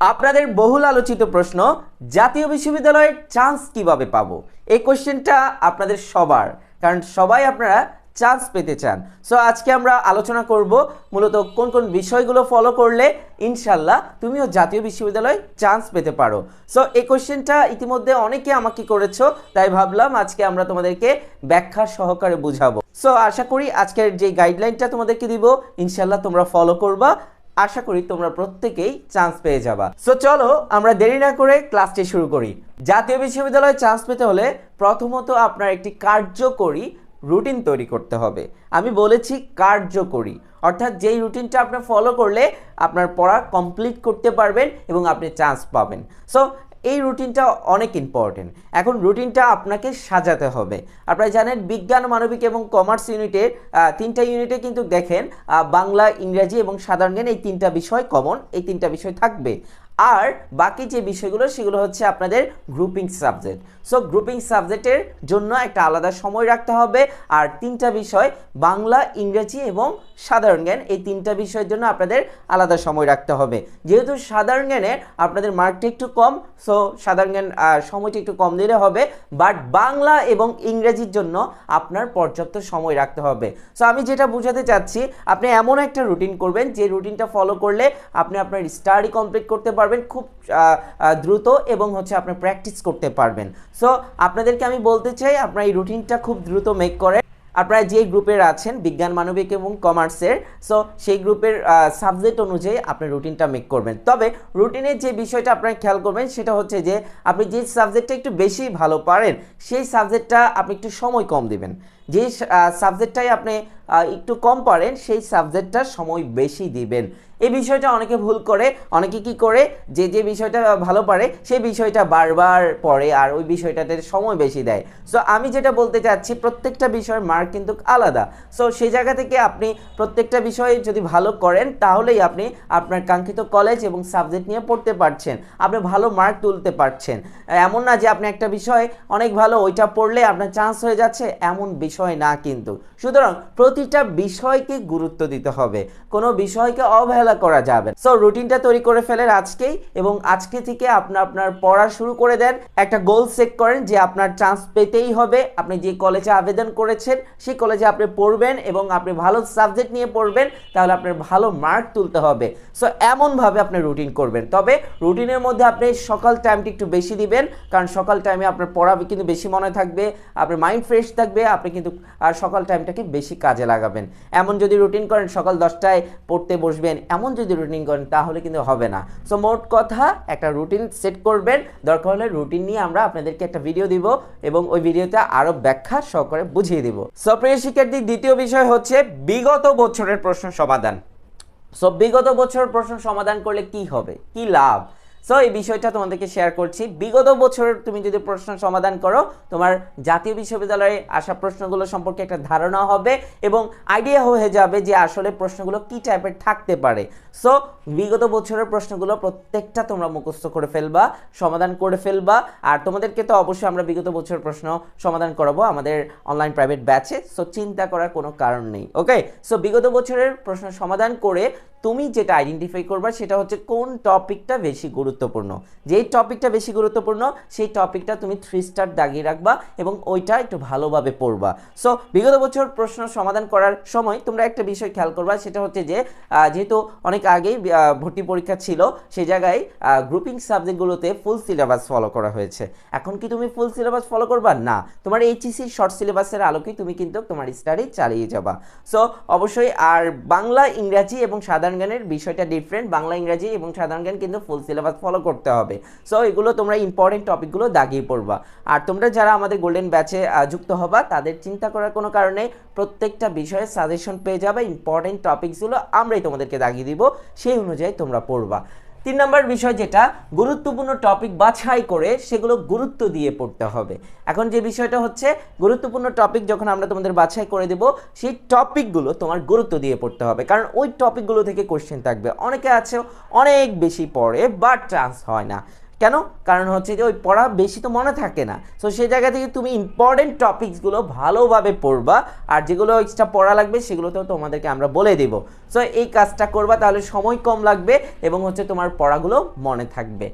আপনাদের বহুল আলোচিত প্রশ্ন, জাতীয় বিশ্ববিদ্যালয়ের চান্স কীভাবে পাবো? এই কোশ্চেনটা আপনাদের সবার, কারণ সবাই আপনারা চান্স পেতে চান। সো আজকে আমরা আলোচনা করব মূলত কোন কোন বিষয়গুলো ফলো করলে ইনশাল্লাহ তুমিও জাতীয় বিশ্ববিদ্যালয়ে চান্স পেতে পারো। সো এই কোশ্চেনটা ইতিমধ্যে অনেকে আমাকে করেছ, তাই ভাবলাম আজকে আমরা তোমাদেরকে ব্যাখ্যা সহকারে বুঝাবো। সো আশা করি আজকের যে গাইডলাইনটা তোমাদেরকে দিব ইনশাল্লাহ তোমরা ফলো করবা। আশা করি তোমরা প্রত্যেকেই চান্স পেয়ে যাবা। সো চলো আমরা দেরি না করে ক্লাসটি শুরু করি। জাতীয় বিশ্ববিদ্যালয়ে চান্স পেতে হলে প্রথমত আপনার একটি কার্যকরী রুটিন তৈরি করতে হবে। আমি বলেছি কার্যকরী। অর্থাৎ যেই রুটিনটা আপনি ফলো করলে আপনার পড়া কমপ্লিট করতে পারবেন এবং আপনি চান্স পাবেন। সো এই রুটিনটা অনেক ইম্পর্টেন্ট এখন রুটিনটা আপনাকে সাজাতে হবে। আপনারা জানেন বিজ্ঞান, মানবিক এবং কমার্স ইউনিটের তিনটা ইউনিটে কিন্তু দেখেন বাংলা, ইংরাজি এবং সাধারণ জ্ঞান এই তিনটা বিষয় কমন এই তিনটা বিষয় থাকবে। আর বাকি যে বিষয়গুলো, সেগুলো হচ্ছে আপনাদের গ্রুপিং সাবজেক্ট সো গ্রুপিং সাবজেক্টের জন্য একটা আলাদা সময় রাখতে হবে। আর তিনটা বিষয়, বাংলা, ইংরেজি এবং সাধারণ জ্ঞান, এই তিনটা বিষয়ের জন্য আপনাদের আলাদা সময় রাখতে হবে। যেহেতু সাধারণ জ্ঞানে আপনাদের মার্কটা একটু কম সো সাধারণ জ্ঞান সময়টা একটু কম দিলে হবে। বাট বাংলা এবং ইংরেজির জন্য আপনার পর্যাপ্ত সময় রাখতে হবে। সো আমি যেটা বোঝাতে চাচ্ছি, আপনি এমন একটা রুটিন করবেন, যে রুটিনটা ফলো করলে আপনি আপনার স্টাডি কমপ্লিট করতে পারবেন। খুব আহ, আহ, দ্রুত এবং হচ্ছে আপনি প্র্যাকটিস করতে পারবেন। সো আপনাদেরকে আমি বলতে চাই আপনার এই রুটিনটা খুব দ্রুত মেক করেন। আপনারা যে গ্রুপের আছেন বিজ্ঞান মানবিক এবং কমার্সের সো সেই গ্রুপের সাবজেক্ট অনুযায়ী আপনি রুটিনটা মেক করবেন। তবে রুটিনের যে বিষয়টা আপনারা খেয়াল করবেন সেটা হচ্ছে যে আপনি যে সাবজেক্টটা একটু বেশি ভালো পারেন সেই সাবজেক্টটা আপনি একটু সময় কম দিবেন। যে সাবজেক্টটাই আপনি একটু কম পারেন সেই সাবজেক্টটার সময় বেশি দিবেন। এই বিষয়টা অনেকে ভুল করে, অনেকে কি করে? যে যে বিষয়টা ভালো পারে, সেই বিষয়টা বারবার পড়ে আর ওই বিষয়টাতে সময় বেশি দেয়। সো আমি যেটা বলতে চাচ্ছি, প্রত্যেকটা বিষয়ের মার্ক কিন্তু আলাদা। সো সেই জায়গা থেকে আপনি প্রত্যেকটা বিষয়ে যদি ভালো করেন, তাহলেই আপনি আপনার কাঙ্ক্ষিত কলেজ এবং সাবজেক্ট নিয়ে পড়তে পারছেন। আপনি ভালো মার্ক তুলতে পারছেন। এমন না যে, আপনি একটা বিষয় অনেক ভালো, ওইটা পড়লে আপনার চান্স হয়ে যাচ্ছে, এমন বিষয় না কিন্তু। সুতরাং প্রতিটা বিষয়কে গুরুত্ব দিতে হবে। কোনো বিষয়কে অবহেলা করা যাবে সো রুটিনটা তৈরি করে ফেলেন আজকেই এবং আজকে থেকে আপনি আপনার পড়া শুরু করে দেন। একটা গোল সেট করেন যে আপনার চান্স পেতেই হবে। আপনি যে কলেজে আবেদন করেছেন, সেই কলেজে আপনি পড়বেন এবং আপনি ভালো সাবজেক্ট নিয়ে পড়বেন, তাহলে আপনার ভালো মার্ক তুলতে হবে। সো এমনভাবে আপনি রুটিন করবেন। তবে রুটিনের মধ্যে আপনি সকাল টাইমটা একটু বেশি দিবেন, কারণ সকাল টাইমে আপনার পড়া কিন্তু বেশি মনে থাকবে, আপনার মাইন্ড ফ্রেশ থাকবে, আপনি কিন্তু, আর সকাল টাইমটাকে বেশি কাজে লাগাবেন। এমন যদি রুটিন করেন, সকাল দশটায় পড়তে বসবেন এমন যদি রুটিন করেন, তাহলে কিন্তু হবে না। সো মোট কথা, একটা রুটিন সেট করবেন। দরকার হলে রুটিন নিয়ে আমরা আপনাদেরকে একটা ভিডিও দিব এবং ওই ভিডিওতে আরও ব্যাখ্যা সহকারে বুঝিয়ে দিব। সো প্রিয় শিক্ষার্থী, দ্বিতীয় বিষয় হচ্ছে বিগত বছরের প্রশ্ন সমাধান। সো বিগত বছরের প্রশ্ন সমাধান করলে কি হবে? কি লাভ? সো এই বিষয়টা তোমাদেরকে শেয়ার করছি। বিগত বছরের তুমি যদি প্রশ্ন সমাধান করো, তোমার জাতীয় বিশ্ববিদ্যালয়ে আসা প্রশ্নগুলো সম্পর্কে একটা ধারণা হবে এবং আইডিয়া হয়ে যাবে যে আসলে প্রশ্নগুলো কি টাইপের থাকতে পারে। সো বিগত বছরের প্রশ্নগুলো প্রত্যেকটা তোমরা মুখস্থ করে ফেলবা, সমাধান করে ফেলবা। আর তোমাদেরকে তো অবশ্যই আমরা বিগত বছরের প্রশ্ন সমাধান করাবো আমাদের অনলাইন প্রাইভেট ব্যাচে সো চিন্তা করার কোনো কারণ নেই ওকে সো বিগত বছরের প্রশ্ন সমাধান করে তুমি যেটা আইডেন্টিফাই করবা সেটা হচ্ছে কোন টপিকটা বেশি গুরুত্বপূর্ণ। যেই টপিকটা বেশি গুরুত্বপূর্ণ, সেই টপিকটা তুমি থ্রি স্টার দাগিয়ে রাখবা এবং ওইটা একটু ভালোভাবে পড়বা। সো বিগত বছর প্রশ্ন সমাধান করার সময় তোমরা একটা বিষয় খেয়াল করবা, সেটা হচ্ছে যে যেহেতু অনেক আগেই ভর্তি পরীক্ষা ছিল সেই জায়গায় গ্রুপিং সাবজেক্টগুলোতে ফুল সিলেবাস ফলো করা হয়েছে। এখন কি তুমি ফুল সিলেবাস ফলো করবা? না। তোমার এইচএসসি শর্ট সিলেবাসের আলোকেই তুমি কিন্তু তোমার স্টাডি চালিয়ে যাবা। সো অবশ্যই আর বাংলা, ইংরাজি এবং সাধারণ জ্ঞানের বিষয়টা ডিফারেন্ট বাংলা, ইংরাজি এবং সাধারণ জ্ঞান কিন্তু ফুল সিলেবাস ফলো করতে হবে। সো এগুলো তোমরা ইম্পর্টেন্ট টপিকগুলো দাগিয়ে পড়বা। আর তোমরা যারা আমাদের গোল্ডেন ব্যাচে যুক্ত হবা, তাদের চিন্তা করার কোনো কারণে প্রত্যেকটা বিষয়ে সাজেশন পেয়ে যাবে। ইম্পর্টেন্ট টপিকসগুলো আমরাই তোমাদেরকে দাগিয়ে দিব। সেই অনুযায়ী তোমরা পড়বা। তিন নম্বর বিষয় যেটা, গুরুত্বপূর্ণ টপিক বাছাই করে সেগুলো গুরুত্ব দিয়ে পড়তে হবে। এখন যে বিষয়টা হচ্ছে, গুরুত্বপূর্ণ টপিক যখন আমরা তোমাদের বাছাই করে দেব, সেই টপিকগুলো তোমার গুরুত্ব দিয়ে পড়তে হবে। কারণ ওই টপিকগুলো থেকে কোশ্চেন থাকবে। অনেকে আছে অনেক বেশি পড়ে বাট চান্স হয় না। কেন? কারণ হচ্ছে যে ওই পড়া বেশি তো মনে থাকে না। সো সেই জায়গা থেকে তুমি ইম্পর্টেন্ট টপিকসগুলো ভালোভাবে পড়বা, আর যেগুলো এক্সট্রা পড়া লাগবে সেগুলোতেও তোমাদেরকে আমরা বলে দেব। সো এই কাজটা করবা, তাহলে সময় কম লাগবে এবং হচ্ছে তোমার পড়াগুলো মনে থাকবে।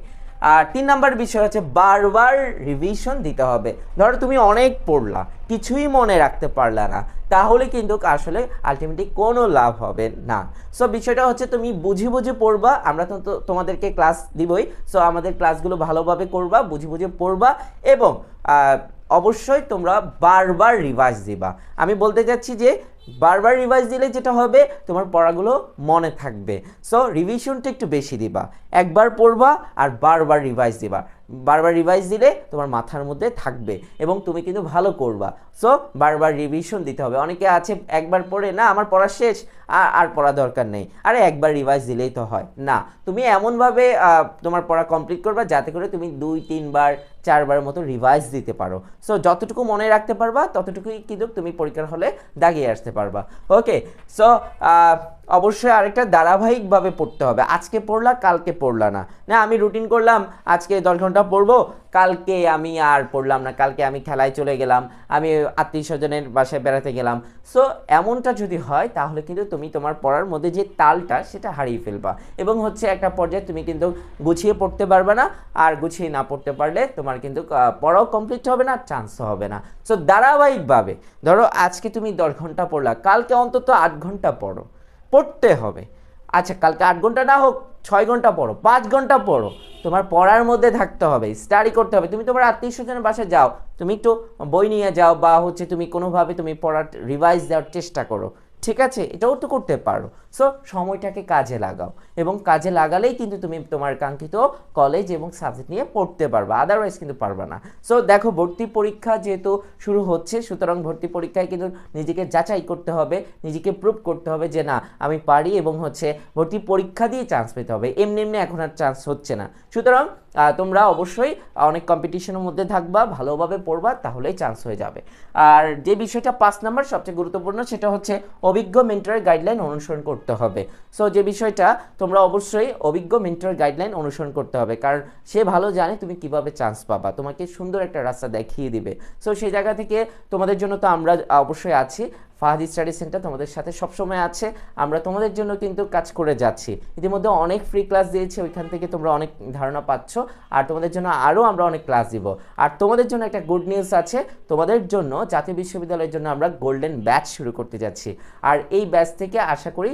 আর তিন নাম্বার বিষয় হচ্ছে বারবার রিভিশন দিতে হবে। ধরো তুমি অনেক পড়লা, কিছুই মনে রাখতে পারলা না, তাহলে কিন্তু আসলে আলটিমেটলি কোনো লাভ হবে না। সো বিষয়টা হচ্ছে তুমি বুঝে বুঝে পড়বা, আমরা তো তোমাদেরকে ক্লাস দিবই সো আমাদের ক্লাসগুলো ভালোভাবে করবা, বুঝে বুঝে পড়বা এবং অবশ্যই তোমরা বারবার রিভাইজ দিবা। আমি বলতে চাচ্ছি যে বারবার রিভাইজ দিলে যেটা হবে, তোমার পড়াগুলো মনে থাকবে। সো রিভিশনটা একটু বেশি দিবা। একবার পড়বা আর বারবার রিভাইজ দিবা। বারবার রিভাইজ দিলে তোমার মাথার মধ্যে থাকবে এবং তুমি কিন্তু ভালো করবা। সো বারবার রিভিশন দিতে হবে। অনেকে আছে, একবার পড়ে, না, আমার পড়া শেষ আর পড়া দরকার নেই। আরে, একবার রিভাইজ দিলেই তো হয়। না, তুমি এমনভাবে তোমার পড়া কমপ্লিট করবা যাতে করে তুমি দুই, তিনবার, চারবার মতো রিভাইজ দিতে পারো। সো যতটুকু মনে রাখতে পারবা, ততটুকুই কিন্তু তুমি পরীক্ষার হলে দাগিয়ে আসতে পারবা। ওকে সো অবশ্যই আরেকটা ধারাবাহিকভাবে পড়তে হবে। আজকে পড়লা, কালকে পড়লা না। না, আমি রুটিন করলাম, আজকে দশ ঘণ্টা পড়ব, কালকে আমি আর পড়লাম না, কালকে আমি খেলায় চলে গেলাম, আমি আত্মীয় স্বজনের বাসায় বেড়াতে গেলাম। সো এমনটা যদি হয়, তাহলে কিন্তু তুমি তোমার পড়ার মধ্যে যে তালটা, সেটা হারিয়ে ফেলবা। এবং হচ্ছে একটা পর্যায়ে তুমি কিন্তু গুছিয়ে পড়তে পারবে না, আর গুছিয়ে না পড়তে পারলে তোমার কিন্তু পড়াও কমপ্লিট হবে না চান্সও হবে না। সো ধারাবাহিকভাবে, ধরো আজকে তুমি দশ ঘণ্টা পড়লা, কালকে অন্তত আট ঘণ্টা পড়ো। পড়তে হবে। আচ্ছা কালকে আট ঘণ্টা না হোক, ছয় ঘণ্টা পড়ো, পাঁচ ঘণ্টা পড়ো। তোমার পড়ার মধ্যে থাকতে হবে স্টাডি করতে হবে। তুমি তোমার আত্মীয় স্বজনের বাসায় যাও, তুমি একটু বই নিয়ে যাও বা হচ্ছে তুমি কোনোভাবে তুমি পড়ার রিভাইজ দেওয়ার চেষ্টা করো। ঠিক আছে? এটাও তো করতে পারো। সো সময়টাকে কাজে লাগাও। এবং কাজে লাগালেই কিন্তু তুমি তোমার কাঙ্ক্ষিত কলেজ এবং সাবজেক্ট নিয়ে পড়তে পারবা। আদারওয়াইজ কিন্তু পারবা না। সো দেখো, ভর্তি পরীক্ষা যেহেতু শুরু হচ্ছে, সুতরাং ভর্তি পরীক্ষায় কিন্তু নিজেকে যাচাই করতে হবে, নিজেকে প্রুভ করতে হবে যে না, আমি পারি এবং হচ্ছে ভর্তি পরীক্ষা দিয়ে চান্স পেতে হবে। এমনি এমনি এখন আর চান্স হচ্ছে না। সুতরাং তোমরা অবশ্যই অনেক কম্পিটিশনের মধ্যে থাকবা, ভালোভাবে পড়বা, তাহলেই চান্স হয়ে যাবে। আর যে বিষয়টা পাঁচ নাম্বার সবচেয়ে গুরুত্বপূর্ণ, সেটা হচ্ছে অভিজ্ঞ মেন্টরের গাইডলাইন অনুসরণ করতে হবে। সো যে বিষয়টা তোমরা অবশ্যই অভিজ্ঞ মেন্টরের গাইডলাইন অনুসরণ করতে হবে, কারণ সে ভালো জানে তুমি কীভাবে চান্স পাবা, তোমাকে সুন্দর একটা রাস্তা দেখিয়ে দিবে। সো সেই জায়গা থেকে তোমাদের জন্য তো আমরা অবশ্যই আছি। ফাহাদ স্টাডি সেন্টার তোমাদের সাথে সবসময় আছে। আমরা তোমাদের জন্য কিন্তু কাজ করে যাচ্ছি। ইতিমধ্যে অনেক ফ্রি ক্লাস দিয়েছি, ওইখান থেকে তোমরা অনেক ধারণা পাচ্ছ। আর তোমাদের জন্য আরও আমরা অনেক ক্লাস দিব। আর তোমাদের জন্য একটা গুড নিউজ আছে, তোমাদের জন্য জাতীয় বিশ্ববিদ্যালয়ের জন্য আমরা গোল্ডেন ব্যাচ শুরু করতে যাচ্ছি। আর এই ব্যাচ থেকে আশা করি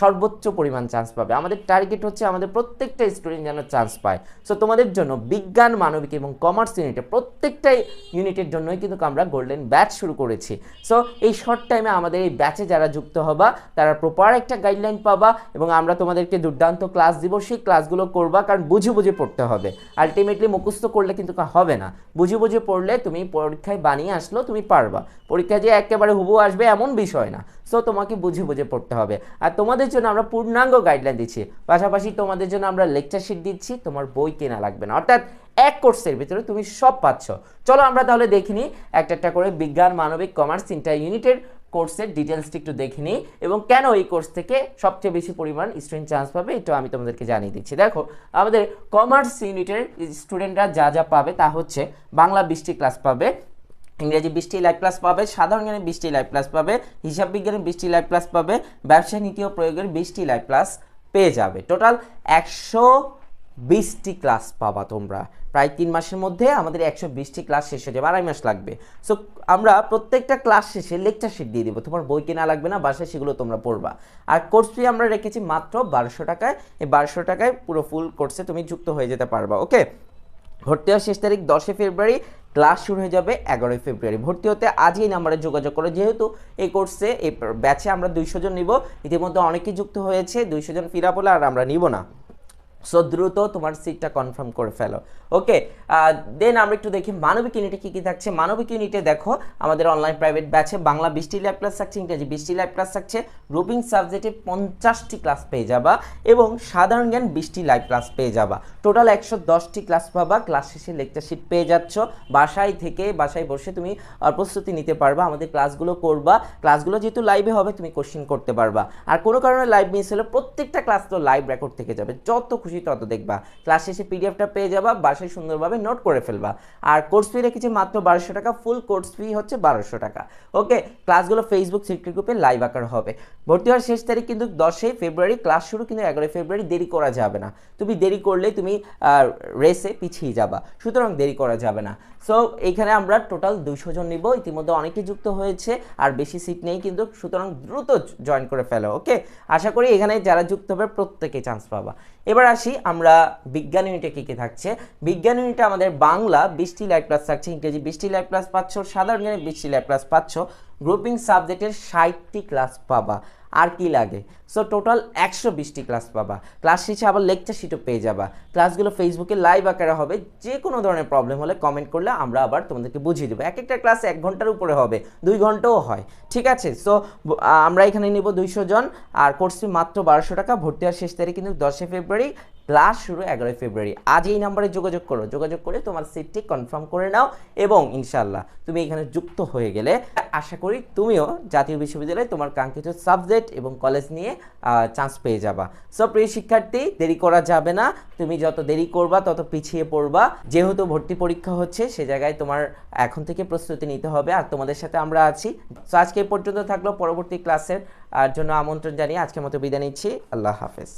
সর্বোচ্চ পরিমাণ চান্স পাবে। আমাদের টার্গেট হচ্ছে আমাদের প্রত্যেকটা স্টুডেন্ট যেন চান্স পায়। সো তোমাদের জন্য বিজ্ঞান, মানবিক এবং কমার্স ইউনিটে প্রত্যেকটা ইউনিটের জন্যই কিন্তু আমরা গোল্ডেন ব্যাচ শুরু করেছি। সো এই শর্ট টাইমে আমাদের এই ব্যাচে যারা যুক্ত হবা, তারা প্রপার একটা গাইডলাইন পাবা এবং আমরা তোমাদেরকে দুর্দান্ত ক্লাস দিব, সেই ক্লাসগুলো করবা কারণ বুঝে বুঝে পড়তে হবে। আলটিমেটলি মুখস্থ করলে কিন্তু হবে না। বুঝে বুঝে পড়লে তুমি পরীক্ষায় বানিয়ে আসলেও তুমি পারবা। পরীক্ষায় যে একেবারে হুবু আসবে এমন বিষয় না। সো তোমাকে বুঝে বুঝে পড়তে হবে। আর তোমাদের জন্য আমরা পূর্ণাঙ্গ গাইডলাইন দিচ্ছি। পাশাপাশি তোমাদের জন্য আমরা লেকচার শিট দিচ্ছি। তোমার বই কেনা লাগবে না। অর্থাৎ এক কোর্সের ভিতরে তুমি সব পাচ্ছ। চলো আমরা তাহলে দেখিনি একটা একটা করে বিজ্ঞান, মানবিক কমার্স তিনটা ইউনিটের কোর্সের ডিটেলসটি একটু দেখে নিই এবং কেন এই কোর্স থেকে সবচেয়ে বেশি পরিমাণ স্টুডেন্ট চান্স পাবে এটা আমি তোমাদেরকে জানিয়ে দিচ্ছি। দেখো, আমাদের কমার্স ইউনিটের স্টুডেন্টরা যা যা পাবে তা হচ্ছে বাংলা বিশটি ক্লাস পাবে, ইংরেজি বিশটি লাইভ ক্লাস পাবে, সাধারণ জ্ঞানে বিশটি লাইভ ক্লাস পাবে, হিসাব বিজ্ঞানের বিশটি লাইভ ক্লাস পাবে ব্যবসায় নীতি ও প্রয়োগের বিশটি লাইভ ক্লাস পেয়ে যাবে। টোটাল একশো বিশটি ক্লাস পাবা তোমরা। প্রায় তিন মাসের মধ্যে আমাদের একশো বিশটি ক্লাস শেষ হয়ে যাবে, আড়াই মাস লাগবে। সো আমরা প্রত্যেকটা ক্লাস শেষে লেকচার শিট দিয়ে দিব। তোমার বই কেনা লাগবে না, বাসায় সেগুলো তোমরা পড়বা। আর কোর্স ফি আমরা রেখেছি মাত্র বারোশো টাকায়। এই বারোশো টাকায় পুরো ফুল কোর্সে তুমি যুক্ত হয়ে যেতে পারবা ওকে ভর্তি হওয়ার শেষ তারিখ দশই ফেব্রুয়ারি, ক্লাস শুরু হয়ে যাবে এগারোই ফেব্রুয়ারি। ভর্তি হতে আজই নাম্বারে যোগাযোগ করো। যেহেতু এই কোর্সে এই ব্যাচে আমরা দুইশো জন নিব, ইতিমধ্যে অনেকেই যুক্ত হয়েছে, দুইশো জন ফিরা বলে আর আমরা নিব না। সো দ্রুত তোমার সিটটা কনফার্ম করে ফেলো। ওকে দেন আমরা একটু দেখি মানবিক ইউনিটে কী কী থাকছে। মানবিক ইউনিটে দেখো, আমাদের অনলাইন প্রাইভেট ব্যাচে বাংলা বিশটি ল্যাব ক্লাস থাকছে, ইংরেজি বিশটি ল্যাব ক্লাস থাকছে রুবিং সাবজেক্টে পঞ্চাশটি ক্লাস পেয়ে যাবা এবং সাধারণ জ্ঞান বিশটি লাইভ ক্লাস পেয়ে যাবা। টোটাল একশো দশটি ক্লাস পাবা ক্লাস শেষে লেকচার শিট পেয়ে যাচ্ছ। বাসায় থেকে, বাসায় বসে তুমি প্রস্তুতি নিতে পারবা, আমাদের ক্লাসগুলো করবা। ক্লাসগুলো যেহেতু লাইভে হবে, তুমি কোশ্চেন করতে পারবা। আর কোনো কারণে লাইভ মিস হলে প্রত্যেকটা ক্লাস তো লাইভ রেকর্ড থেকে যাবে। যত খুশি তত দেখবা। ক্লাস শেষে পিডিএফটা পেয়ে যাবা, বাসায় সুন্দরভাবে নোট করে ফেলবা। আর কোর্স ফি রেখেছি মাত্র বারোশো টাকা ফুল কোর্স ফি হচ্ছে বারোশো টাকা। ওকে ক্লাসগুলো ফেসবুক সিক্রেট গ্রুপে লাইভ আকার হবে। ভর্তি হওয়ার শেষ তারিখ কিন্তু দশই ফেব্রুয়ারি ক্লাস শুরু কিন্তু এগারোই ফেব্রুয়ারি দেরি করা যাবে না। তুমি দেরি করলে তুমি রেসে পিছিয়ে যাবা। সুতরাং দেরি করা যাবে না। সো এইখানে আমরা টোটাল দুইশো জন নিব। ইতিমধ্যে অনেকে যুক্ত হয়েছে, আর বেশি সিট নেই কিন্তু সুতরাং দ্রুত জয়েন করে ফেলো। ওকে আশা করি এখানে যারা যুক্ত হবে প্রত্যেকে চান্স পাবা। এবার আসি আমরা বিজ্ঞান ইউনিটে কী কী থাকছে। বিজ্ঞান ইউনিটে আমাদের বাংলা বিশটি লাইভ ক্লাস থাকছে ইংরেজি বিশটি লাইভ ক্লাস পাচ্ছ, সাধারণ জ্ঞানে বিশটি লাইভ ক্লাস পাচ্ছ। গ্রুপিং সাবজেক্টের ষাটটি ক্লাস পাবা। আর কি লাগে? সো টোটাল একশো বিশটি ক্লাস পাবা। ক্লাস শেষে আবার লেকচার শিটও পেয়ে যাবা। ক্লাসগুলো ফেসবুকে লাইভ আকারে হবে। যে কোনো ধরনের প্রবলেম হলে কমেন্ট করলে আমরা আবার তোমাদেরকে বুঝিয়ে দেবো। এক একটা ক্লাস এক ঘণ্টার উপরে হবে। দুই ঘন্টাও হয়। ঠিক আছে? সো আমরা এখানে নিব দুইশো জন। আর কোর্স মাত্র বারোশো টাকা। ভর্তি হওয়ার শেষ তারিখ কিন্তু দশই ফেব্রুয়ারি ক্লাস শুরু এগারোই ফেব্রুয়ারি। আজ এই নাম্বারে যোগাযোগ করো। যোগাযোগ করে তোমার সিটটি কনফার্ম করে নাও এবং ইনশাল্লাহ তুমি এখানে যুক্ত হয়ে গেলে আশা করি তুমিও জাতীয় বিশ্ববিদ্যালয়ে তোমার কাঙ্ক্ষিত সাবজেক্ট এবং কলেজ নিয়ে চান্স পেয়ে যাবা। সব প্রিয় শিক্ষার্থী, দেরি করা যাবে না। তুমি যত দেরি করবা, তত পিছিয়ে পড়বা। যেহেতু ভর্তি পরীক্ষা হচ্ছে, সে জায়গায় তোমার এখন থেকে প্রস্তুতি নিতে হবে আর তোমাদের সাথে আমরা আছি। সো আজকে পর্যন্ত থাকল। পরবর্তী ক্লাসের জন্য আমন্ত্রণ জানিয়ে আজকের মতো বিদায় নিচ্ছি। আল্লাহ হাফেজ।